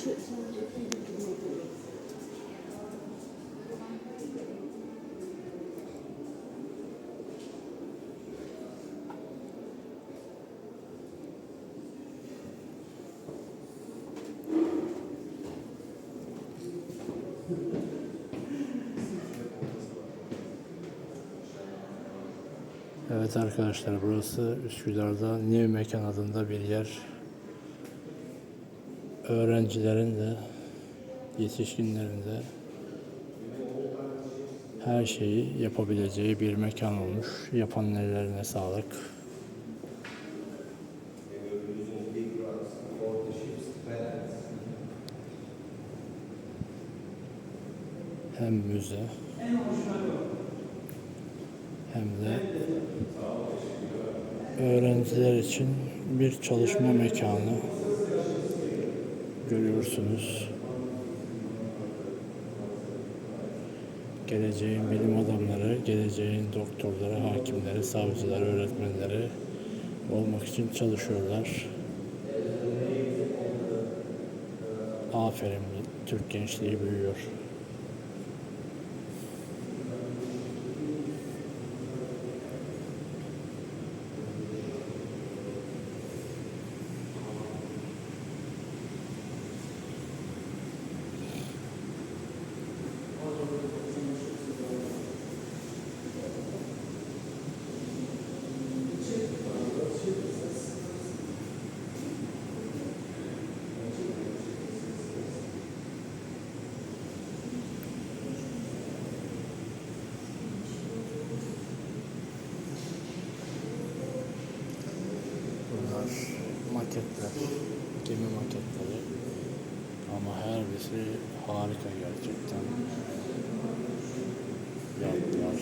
Evet arkadaşlar burası Üsküdar'da New Mekan adında bir yer. Öğrencilerin de yetişkinlerin de her şeyi yapabileceği bir mekan olmuş. Yapanın ellerine sağlık. Hem müze hem de öğrenciler için bir çalışma mekanı görüyorsunuz. Geleceğin bilim adamları, geleceğin doktorları, hakimleri, savcıları, öğretmenleri olmak için çalışıyorlar. Aferin Türk gençliği büyüyor. Maketler, gemi maketleri. Ama her birisi harika gerçekten. Yatlar,